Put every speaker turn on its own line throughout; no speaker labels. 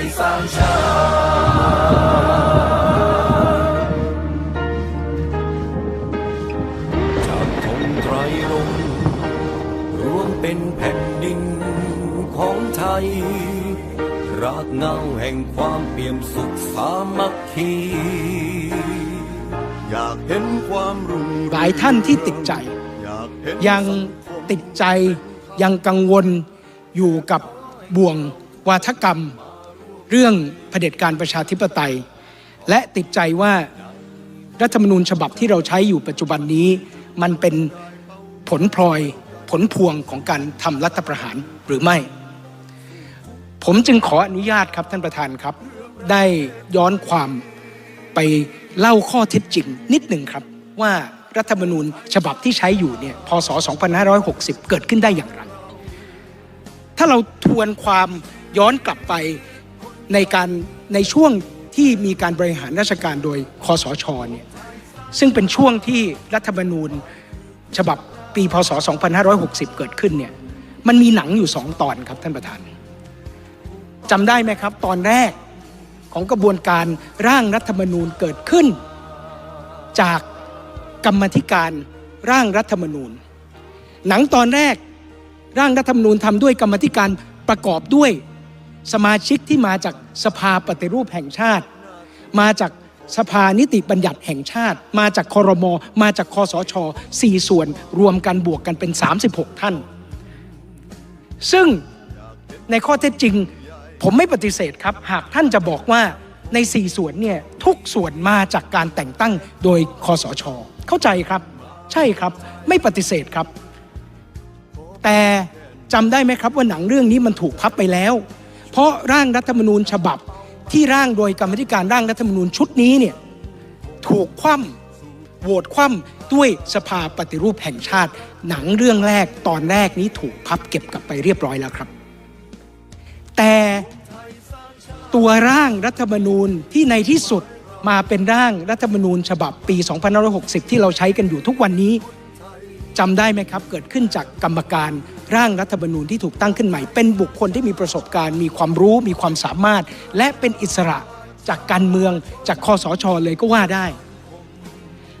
ยสร้างชาติจากธงไตรรงค์รวมเป็นแผ่นดินของไทย รากเหง้าแห่งความเปี่ยมสุขสามัคคีอยากเห็นความรุ่งเรือง
หลายท่านที่ติดใจ
อยากเห็น
ยังติดใจยังกังวลอยู่กับบ่วงวาทกรรม เรื่องเผด็จการประชาธิปไตย และติดใจว่ารัฐธรรมนูญฉบับที่เราใช้อยู่ปัจจุบันนี้ มันเป็นผลพลอยผลพวงของการทำรัฐประหารหรือไม่ ผมจึงขออนุญาตครับท่านประธานครับ ได้ย้อนความไปเล่าข้อเท็จจริงนิดหนึ่งครับว่ารัฐธรรมนูญฉบับที่ใช้อยู่เนี่ยพศ 2560 เกิดขึ้นได้อย่างไร ถ้าเราทวนความย้อนกลับไป ในการในช่วงที่มีการบริหารราชการโดยคอสชเนี่ยซึ่งเป็นช่วงที่รัฐธรรมนูญฉบับปีพศ 2560 เกิดขึ้นเนี่ยมันมีหนังอยู่สองตอนครับท่านประธานจำได้ไหมครับ ตอนแรกของกระบวนการร่างรัฐธรรมนูญเกิดขึ้น จากกรรมธิการร่างรัฐธรรมนูญ หนังตอนแรกร่างรัฐธรรมนูญทำด้วยกรรมธิการประกอบด้วย สมาชิกที่มาจากสภาปฏิรูปแห่งชาติ มาจากสภานิติบัญญัติแห่งชาติ มาจากคอรมอมาจากคอสชสี่ส่วนรวมกันบวกกันเป็น 36 ท่าน ซึ่งในข้อเท็จจริง ผมไม่ปฏิเสธครับ หากท่านจะบอกว่าใน4ส่วนเนี่ยทุกส่วนมาจากการแต่งตั้งโดยคอสช เข้าใจครับ ใช่ครับไม่ปฏิเสธครับ แต่จำได้ไหมครับว่าหนังเรื่องนี้มันถูกพับไปแล้ว เพราะร่างรัฐธรรมนูญฉบับที่ร่างโดยกรรมธิการร่างรัฐธรรมนูญชุดนี้เนี่ยถูกคว่ำโหวตคว่ำด้วยสภาปฏิรูปแห่งชาติ หนังเรื่องแรกตอนแรกนี้ถูกพับเก็บกลับไปเรียบร้อยแล้วครับ แต่ตัวร่างรัฐธรรมนูญที่ในที่สุดมาเป็นร่างรัฐธรรมนูญฉบับปี 2560 ที่เราใช้กันอยู่ทุกวันนี้จำได้ไหมครับ เกิดขึ้นจากกรรมการ ร่างรัฐธรรมนูญที่ถูกตั้งขึ้นใหม่ เป็นบุคคลที่มีประสบการณ์ มีความรู้ มีความสามารถ และเป็นอิสระจากการเมืองจากคอสชเลยก็ว่าได้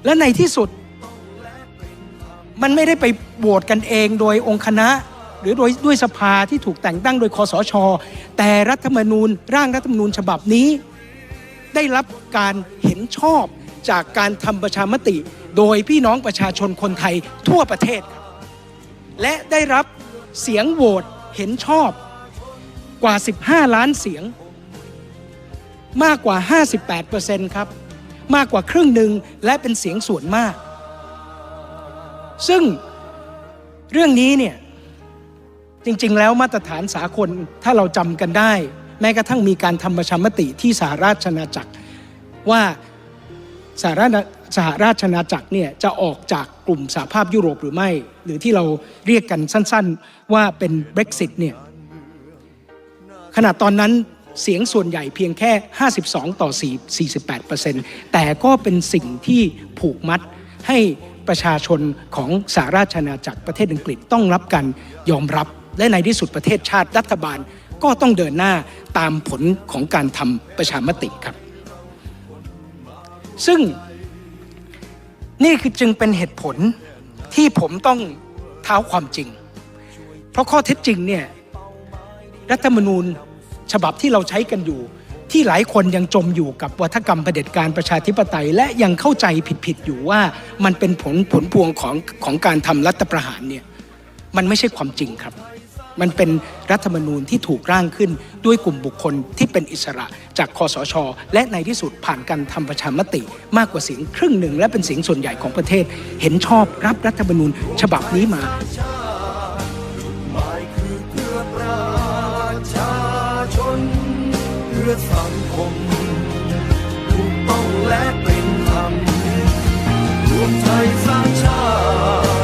และในที่สุด มันไม่ได้ไปโหวตกันเองโดยองค์คณะ หรือโดยด้วยสภาที่ถูกแต่งตั้งโดยคอสชแต่รัฐธรรมนูญ ร่างรัฐธรรมนูญฉบับนี้ ได้รับการเห็นชอบจากการทำประชามติ โดยพี่น้องประชาชนคนไทยทั่วประเทศครับ และได้รับเสียงโหวตเห็นชอบกว่า 15 ล้านเสียง มากกว่า 58%ครับ มากกว่าครึ่งหนึ่งและเป็นเสียงส่วนมาก ซึ่งเรื่องนี้เนี่ยจริงๆ แล้วมาตรฐานสากลถ้าเราจำกันได้ แม้กระทั่งมีการทำประชามติที่สหราชอาณาจักร ว่าสหรา สหราชอาณาจักรเนี่ยจะออกจากกลุ่มสหภาพยุโรปหรือไม่ หรือที่เราเรียกกันสั้นๆว่าเป็น Brexit เนี่ยขณะตอนนั้นเสียงส่วนใหญ่เพียงแค่ 52 ต่อ 4 48 แต่ก็เป็นสิ่งที่ผูกมัดให้ประชาชนของสหราชอาณาจักรประเทศอังกฤษต้องรับการยอมรับ และในที่สุดประเทศชาติรัฐบาลก็ต้องเดินหน้าตามผลของการทำประชามติครับ ซึ่ง นี่คือจึงเป็นเหตุผลที่ผมต้องเท้าความจริง เพราะข้อเท็จจริงเนี่ยรัฐธรรมนูญฉบับที่เราใช้กันอยู่ ที่หลายคนยังจมอยู่กับวัฒกรรมเผด็จการประชาธิปไตย และยังเข้าใจผิดๆอยู่ว่ามันเป็นผลผลพวงของของการทำรัฐประหารเนี่ยมันไม่ใช่ความจริงครับ มันเป็นรัฐธรรมนูญที่ถูกร่างขึ้นด้วยกลุ่มบุคคลที่เป็นอิสระ จากคอสช และในที่สุดผ่านการทำประชามติ มากกว่าเสียงครึ่งหนึ่ง และเป็นเสียงส่วนใหญ่ของประเทศ เห็นชอบรับรัฐธรรมนูญฉบับนี้มาื่
อสังคมถูกต้องและเป็นธรรมรวมไทยสร้างชา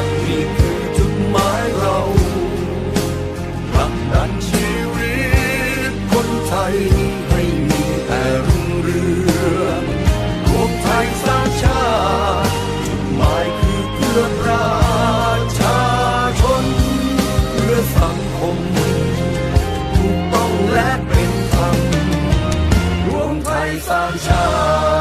ตินี่คือจุดหมายเราผลักดันชีวิตคนไทย oh.